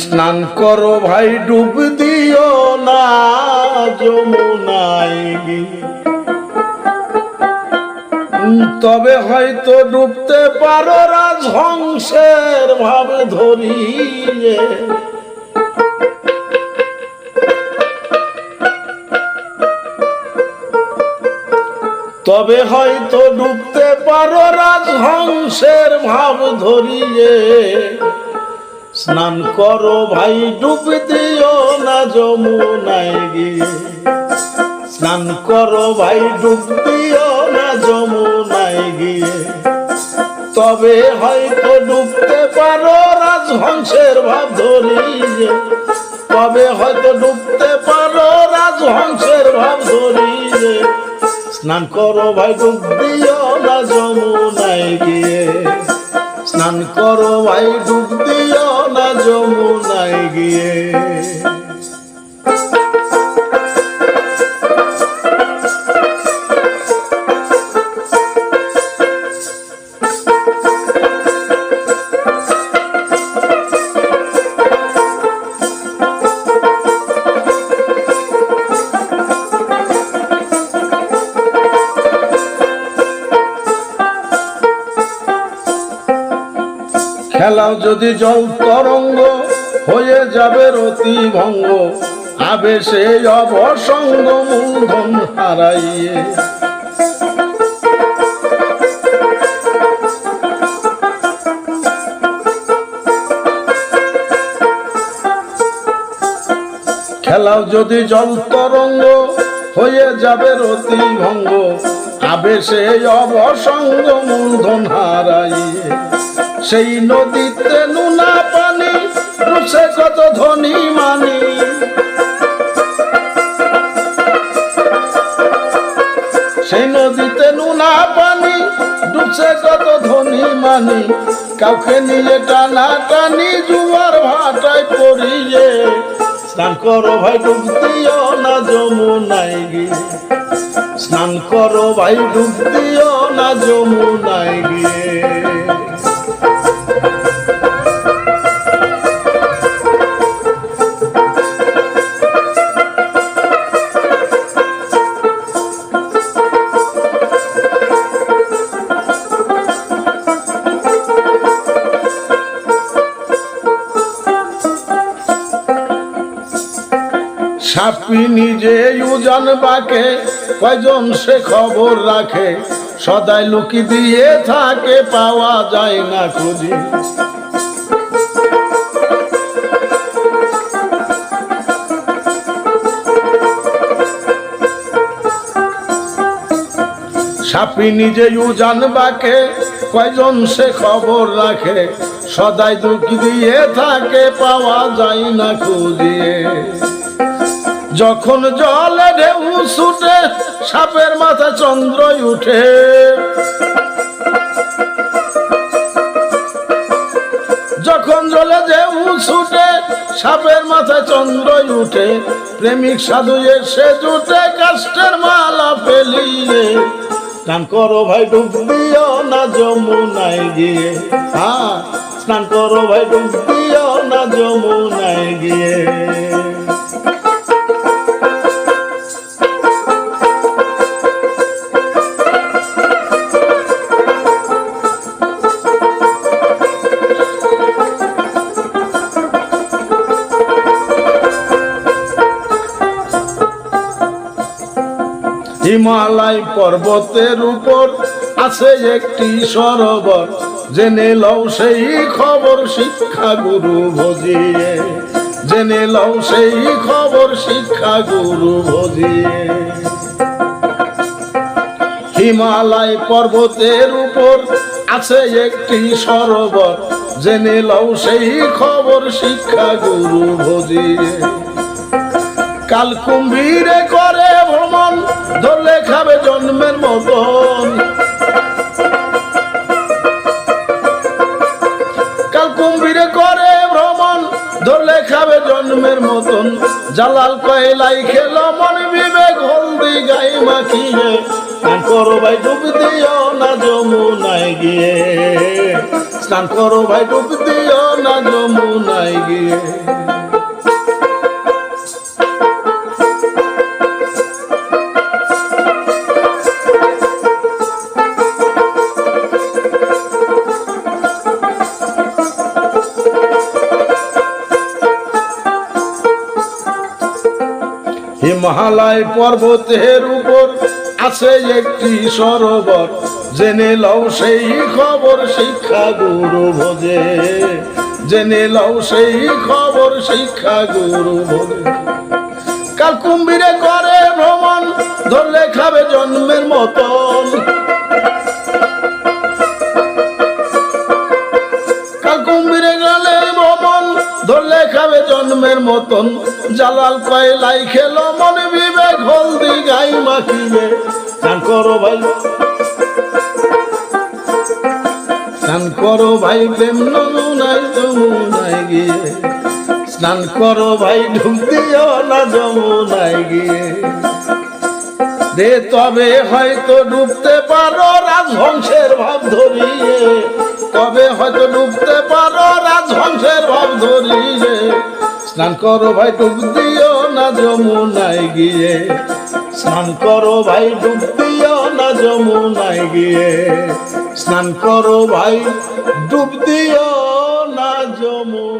স্নান করো ভাই, ডুব দিও না, যমুনায় তবে হয়তো ডুবতে পারো রাজহংসের ভাব ধরিয়ে। তবে হয়তো ডুবতে পারো রাজহংসের ভাব ধরিয়ে। স্নান করো ভাই, ডুব দিও না যমুনায় গিয়ে। স্নান করো ভাই, ডুব দিও না যমুনায় গিয়ে। তবে হয়তো ডুবতে পারো রাজহংসের ভাব ধরিয়ে তবে হয়তো ডুবতে পারো রাজহংসের ভাব ধরিয়ে স্নান করো ভাই, ডুব দিও না যমুনায় গিয়ে। স্নান করো ভাই ডুব দিও না যমুনায় গিয়ে। খেলাও যদি জল তরঙ্গ হয়ে যাবে রতি ভঙ্গ, আবে আবেশে অবসঙ্গ মূলধন হারাইয়ে। খেলাও যদি জল তরঙ্গ হয়ে যাবে রতি ভঙ্গ, আবে আবেশে অবসঙ্গ মূলধন হারাইয়ে। সেই নদীতে নুনা পানি রুসে কত ধনী মানি। সেই নদীতে নুনা পানি ডুবছে কত ধনী মানি। কাউকে নিয়ে টানা টানি, জুয়ার ভাটায় পড়িয়ে। স্নান করো ভাই ডুব দিও না যমুনায় গিয়ে। স্নান করো ভাই ডুব দিও না যমুনায় গিয়ে। সাপি নিজে উজান বাকে, কয়জন সে খবর রাখে, সদাই লুকি দিয়ে থাকে, পাওয়া যায় না খুঁজি। সাপি নিজে উজান বাকে, কয়জন সে খবর রাখে, সদাই দুঃখী দিয়ে থাকে, পাওয়া যায় না খুঁজিয়ে। যখন জলে ঢেউ ছুটে, সাপের মাথা চন্দ্র উঠে। যখন জলে ঢেউ ছুটে, সাপের মাথায় চন্দ্র উঠে, প্রেমিক সাধু এসে জুটে কাষ্টের মালা ফেলিয়ে স্নান করো ভাই ডুব দিও না যমুনায় গিয়ে। হ্যাঁ স্নান করো ভাই ডুব দিও না যমুনায় গিয়ে। হিমালয় পর্বতের উপর আছে একটি সরোবর। জেনে লও সেই খবর শিক্ষা গুরু ভজিয়ে। জেনে লও সেই খবর শিক্ষা গুরু ভজিয়ে। হিমালয় পর্বতের উপর আছে একটি সরোবর। জেনে লও সেই খবর শিক্ষা গুরু ভজিয়ে। কাল কুম্ভীরে করে ভ্রমণ, ধরলে খাবে জন্মের মতন কাল কুম্ভীরে করে ভ্রমণ, ধরলে খাবে জন্মের মতন জালাল কয়লাই খেলো মন বিবেক, হলদি গাই মাখিয়ে। করো ভাই ডুব দিও না যমুনায় গিয়ে। স্নান করো ভাই ডুব দিও না যমুনায় গিয়ে। হিমালয় পর্বতের উপর আছে একটি সরোবর। জেনে লও সেই খবর শিক্ষা গুরু ভোজে। জেনে লও সেই খবর শিক্ষা গুরু ভোজে। কাল কুম্ভীরে করে ভ্রমণ, ধরলে খাবে জন্মের মতন। কাল গেলে ভ্রমণ, ধরলে খাবে জন্মের মতন। জালাল পায়ে লাই খেলো, মনে বিবেক হলদি গাই মাখিয়ে চান করো ভাই। স্নান করো ভাই, প্রেম নমুনাই যমুনায় গিয়ে। স্নান করো ভাই, ঢুক দিও না যমুনায় গিয়ে। রে তবে হয়তো ডুবতে পারো রাজহংসের ভাব ধরিয়ে। তবে হয়তো ডুবতে পারো রাজহংসের ভাব ধরিয়ে। স্নান করো ভাই ডুব দিও না যমুনায় গিয়ে। স্নান করো ভাই ডুব দিও না যমুনায় গিয়ে। স্নান করো ভাই ডুব দিও না যমুনা